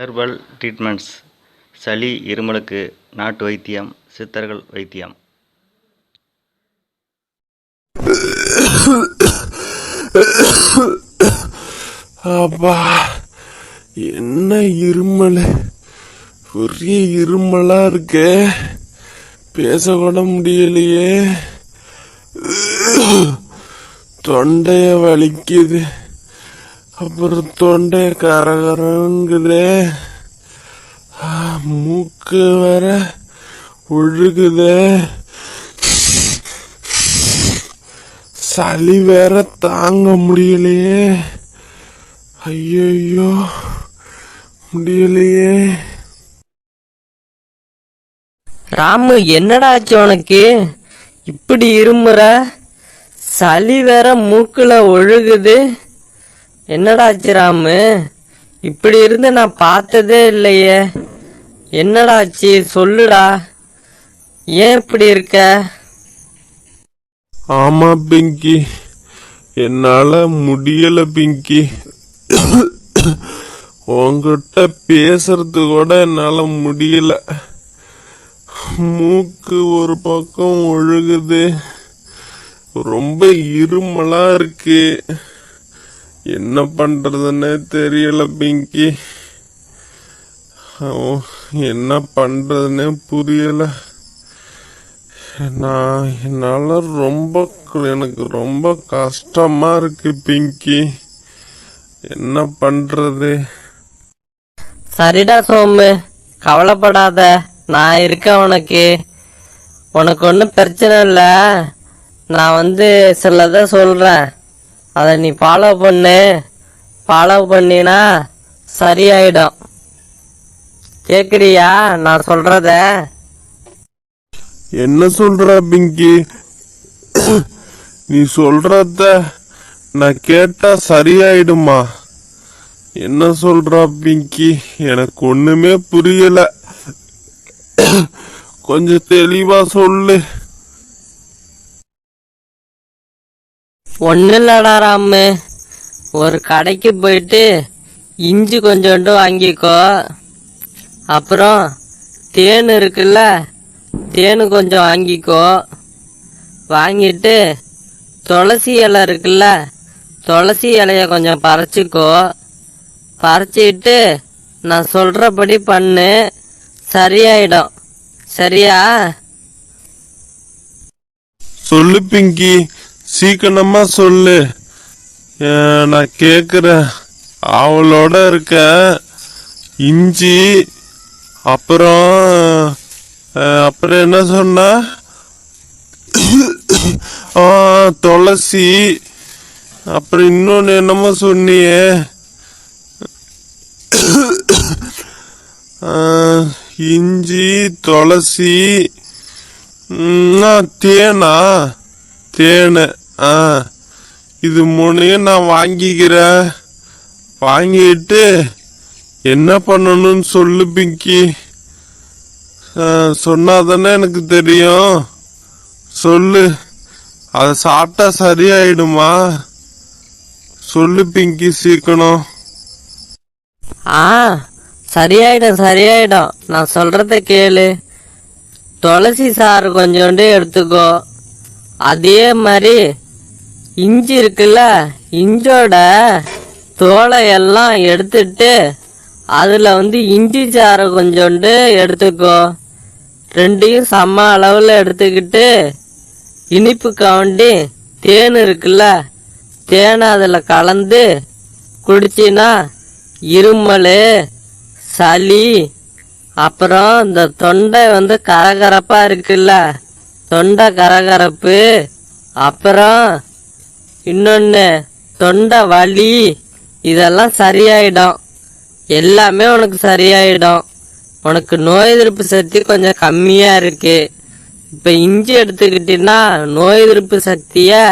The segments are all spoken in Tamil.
ஹெர்பல் ட்ரீட்மெண்ட்ஸ் சளி இருமலுக்கு நாட்டு வைத்தியம் சித்தர்கள் வைத்தியம். அப்பா என்ன இருமல்? ஒரே இருமலா இருக்கு. பேச கூட முடியலையே. தொண்டைய வலிக்குது. அப்புறம் தொண்டை கரகரங்குதே. ஆ, மூக்கு வேற ஒழுகுதே சளி வேற தாங்க முடியலையே. ஐயோ முடியலையே. ராமு என்னடா ஆச்சு உனக்கு? இப்படி இருமுற? சளி வேற மூக்குல ஒழுகுது என்னடா ஆச்சு ராமு இப்படி இருந்து நான் பார்த்ததே இல்லையே. என்னடா ஆச்சு? சொல்லுடா. ஏன் இப்படி இருக்க? ஆமா பிங்கி. என்னால முடியல பிங்கி. உங்ககிட்ட பேசுறது கூட என்னால முடியல. மூக்கு ஒரு பக்கம் ஒழுகுது. ரொம்ப இருமலா இருக்கு. என்ன பண்றதுன்னே தெரியல பிங்கி. ஓ, என்ன பண்றதுன்னே புரியல. நான் என்னால ரொம்ப எனக்கு ரொம்ப கஷ்டமா இருக்கு பிங்கி. என்ன பண்றது? சரிடா சோமு கவலைப்படாத. நான் இருக்கேன் உனக்கு. உனக்கு ஒன்றும் பிரச்சனை இல்லை. நான் வந்து சிலதை சொல்கிறேன் அதை நீ ஃபாலோ பண்ணு. ஃபாலோ பண்ணினா சரியாயிடும். கேட்குறியா நான் சொல்கிறத என்ன சொல்ற பிங்கி? நீ சொல்றத நான் கேட்டா சரியாயிடுமா? என்ன சொல்ற பிங்கி? எனக்கு ஒண்ணுமே புரியல. கொஞ்சம் தெளிவா சொல்லு. ஒன்றும் இல்லடா ராமு. ஒரு கடைக்கு போயிட்டு இஞ்சி கொஞ்சோண்டு வாங்கிக்கோ. அப்புறம் தேன் இருக்குல்ல தேன் கொஞ்சம் வாங்கிக்கோ. வாங்கிட்டு துளசி இலை இருக்குல்ல துளசி இலைய கொஞ்சம் பறச்சிக்கோ. பறச்சிட்டு நான் சொல்கிறபடி பண்ணு. சரியாயிடும். சரியா? சொல்லு பிங்கி. சீக்கிரமா சொல்லு. நான் கேக்குறேன் அவளோட இருக்க இஞ்சி அப்புறம் அப்புறம் என்ன சொன்ன? துளசி அப்புறம் இன்னொன்று என்னமோ சொன்னியே. இஞ்சி துளசி தேனா? தேனு ஆ இது மூணையும் நான் வாங்கிக்கிறேன். வாங்கிட்டு என்ன பண்ணணும்னு சொல்லு பிங்கி. சொன்னாதானே எனக்கு தெரியும். சொல்லு. அதை சாப்பிட்டா சரியாயிடுமா? சொல்லு பிங்கி சீக்கணும் ஆ சரியாயிடும் சரியாயிடும். நான் சொல்றத கேளு. துளசி சாறு கொஞ்சோண்டு எடுத்துக்கோ. அதே மாதிரி இஞ்சி இருக்குல்ல இஞ்சோட தோலை எல்லாம் எடுத்துட்டு அதில் வந்து இஞ்சி சாறை கொஞ்சோண்டு எடுத்துக்கோ. ரெண்டையும் சம அளவில் எடுத்துக்கிட்டு இனிப்பு கவண்டி தேன் இருக்குல்ல தேனை அதில் கலந்து குடிச்சின்னா இருமல் சளி அப்புறம் இந்த தொண்டை வந்து கரகரப்பாக இருக்குல்ல. தொண்டை கரகரப்பு அப்புறம் இன்னொன்று தொண்டை வலி இதெல்லாம் சரியாயிடும். எல்லாமே உனக்கு சரியாயிடும். உனக்கு நோய் எதிர்ப்பு சக்தி கொஞ்சம் கம்மியாக இருக்கு. இப்போ இஞ்சி எடுத்துக்கிட்டீங்கன்னா நோய் எதிர்ப்பு சக்தியை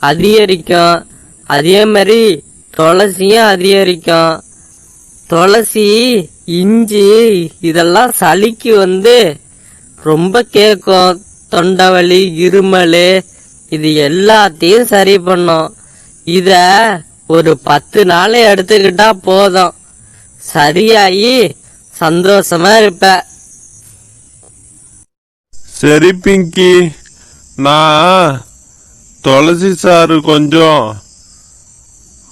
அதிகரிக்கும். அதே மாதிரி துளசியும் அதிகரிக்கும். துளசி இஞ்சி இதெல்லாம் சளிக்கு வந்து ரொம்ப கேட்கும் தொண்டவலி இருமல் இது எல்லாத்தையும் சரி பண்ணும். இத ஒரு பத்து நாள் எடுத்துக்கிட்டா போதும். சரியாகி சந்தோஷமா இருப்ப. சரி பிங்கி. நான் துளசி சாறு கொஞ்சம்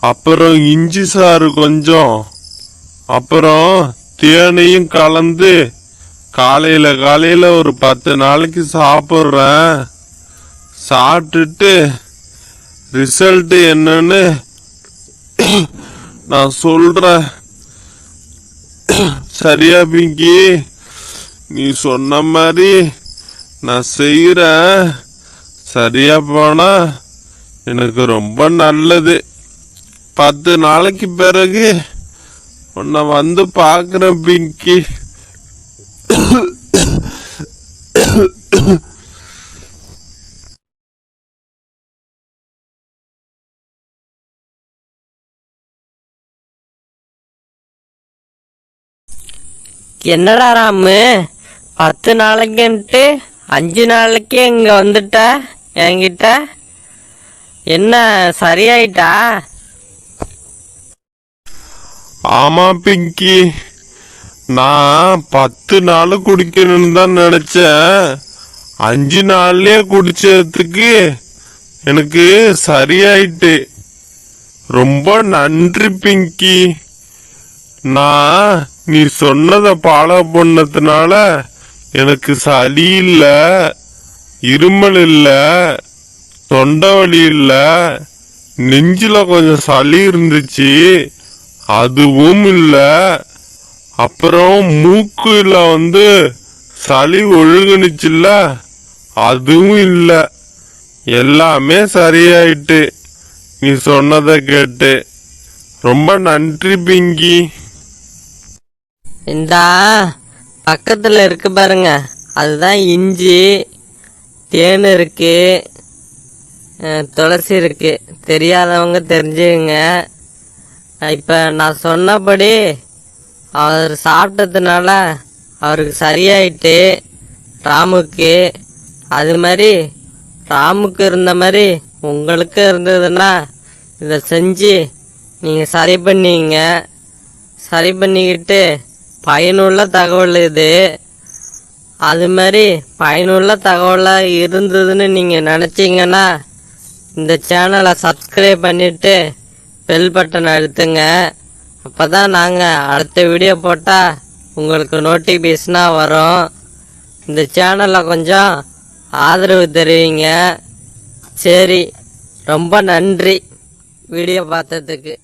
அப்புறம் இஞ்சி சாறு கொஞ்சம் அப்புறம் தேனையும் கலந்து காலையில் காலையில் ஒரு பத்து நாளைக்கு சாப்பிட்றேன். சாப்பிட்டுட்டு ரிசல்ட்டு என்னன்னு நான் சொல்கிறேன் சரியா பிங்கி? நீ சொன்ன மாதிரி நான் செய்கிறேன் சரியா போனால் எனக்கு ரொம்ப நல்லது. பத்து நாளைக்கு பிறகு உன்னை வந்து பார்க்குறேன் பிங்கி. என்னடா ராமு? பத்து நாளைக்குன்ட்டு அஞ்சு நாளைக்கே இங்க வந்துட்ட என்கிட்ட? என்ன சரியாயிட்டா? ஆமா பிங்கி. நான் பத்து நாள் குடிக்கணும்னு தான் நினைச்சேன். அஞ்சு நாள்லயே குடிச்சதுக்கு எனக்கு சரியாயிட்டு. ரொம்ப நன்றி பிங்கி. நான் நீ சொன்னதை ஃபாலோ பண்ணதுனால எனக்கு சளி இல்லை இருமல் இல்லை தொண்டை வலி இல்லை. நெஞ்சில் கொஞ்சம் சளி இருந்துச்சு. அதுவும் இல்லை. அப்புறம் மூக்குல வந்து சளி ஒழுகுனுச்சுல்ல? அதுவும் இல்லை. எல்லாமே சரியாயிட்டு. நீ சொன்னதை கேட்டு. ரொம்ப நன்றி பிங்கி. இந்தா பக்கத்துல இருக்கு பாருங்க. அதுதான் இஞ்சி தேன் இருக்கு துளசி இருக்கு. தெரியாதவங்க தெரிஞ்சுங்க இப்போ நான் சொன்னபடி அவர் சாப்பிட்டதுனால அவருக்கு சரியாயிட்டு ராமுக்கு அது மாதிரி ராமுக்கு இருந்த மாதிரி உங்களுக்கு இருந்ததுன்னா இதை செஞ்சு நீங்கள் சரி பண்ணிங்க. சரி பண்ணிக்கிட்டு பயனுள்ள தகவல் இது. அது மாதிரி பயனுள்ள தகவலாக இருந்ததுன்னு நீங்கள் நினச்சிங்கன்னா இந்த சேனலை சப்ஸ்கிரைப் பண்ணிவிட்டு பெல் பட்டன் அழுத்துங்க. அப்போ தான் நாங்கள் அடுத்த வீடியோ போட்டால் உங்களுக்கு நோட்டிஃபிகேஷனாக வரும். இந்த சேனலில் கொஞ்சம் ஆதரவு தருவீங்க. சரி ரொம்ப நன்றி. வீடியோ பார்த்ததுக்கு.